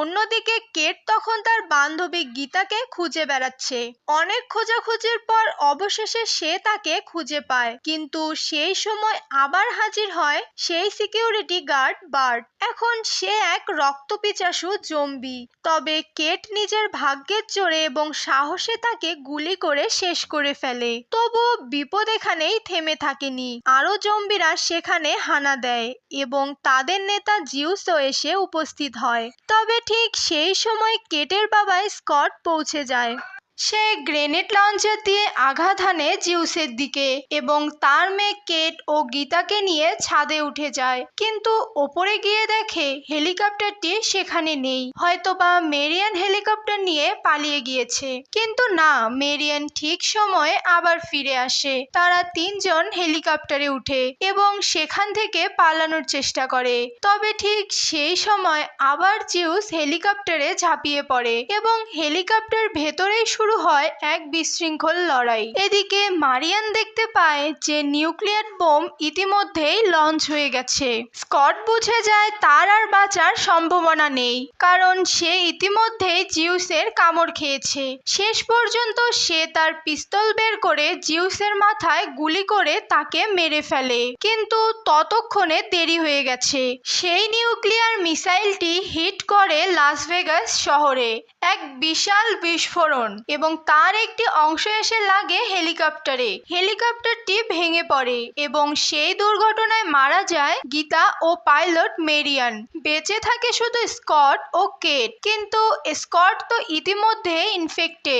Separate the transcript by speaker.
Speaker 1: অন্যদিকে কেট তখন তার বান্ধবী গীতাকে খুঁজে বেড়াচ্ছে। অনেক খোঁজাখুঁজির পর অবশেষে সে তাকে খুঁজে পায়। কিন্তু সেই সময় আবার হাজির হয় সেই সিকিউরিটি গার্ড বার্ট। এখন সে এক রক্তপিচাসু জম্বি। তবে কেট নিজের ভাগ্যের জোরে এবং সাহসে তাকে গুলি করে শেষ করে ফেলে। তবু বিপদ এখানেই থেমে থাকেনি। আরও জম্বিরা সেখানে হানা দেয় এবং তাদের নেতা জিউসও এসে উপস্থিত হয়। তবে ঠিক সেই সময় কেটের বাবা স্কট পৌঁছে যায়। সে গ্রেনেড লঞ্চার দিয়ে আঘাত হানে জিউসের দিকে এবং তার মেয়ে কেট ও গীতাকে নিয়ে ছাদে উঠে যায়। কিন্তু ওপরে গিয়ে দেখে হেলিকপ্টারটি সেখানে নেই। হয়তোবা মেরিয়ান হেলিকপ্টার নিয়ে পালিয়ে গিয়েছে। কিন্তু না, মেরিয়ান ঠিক সময়ে আবার ফিরে আসে। তারা তিনজন হেলিকপ্টারে উঠে এবং সেখান থেকে পালানোর চেষ্টা করে। তবে ঠিক সেই সময় আবার জিউস হেলিকপ্টারে ঝাঁপিয়ে পড়ে এবং হেলিকপ্টার ভেতরেই শুরু হয় এক বিশৃঙ্খল লড়াই। এদিকে মারিয়ান দেখতে পায় যে নিউক্লিয়ার বোম ইতিমধ্যেই লঞ্চ হয়ে গেছে। স্কট বুঝে যায় তার আর বাঁচার সম্ভাবনা নেই, কারণ সে ইতিমধ্যেই জিউসের কামড় খেয়েছে। শেষ পর্যন্ত সে তার পিস্তল বের করে জিউসের মাথায় গুলি করে তাকে মেরে ফেলে। কিন্তু ততক্ষণে দেরি হয়ে গেছে। সেই নিউক্লিয়ার মিসাইলটি হিট করে লাস ভেগাস শহরে। এক বিশাল বিস্ফোরণ এবং তার একটি অংশ এসে লাগে হেলিকপ্টারে। হেলিকপ্টারটি ভেঙে পড়ে এবং সেই দুর্ঘটনায় মারা যায় গীতা ও পাইলট মেরিয়ান। বেঁচে থাকে শুধু স্কট ও কেট, কিন্তু স্কট তো ইতিমধ্যে ইনফেক্টেড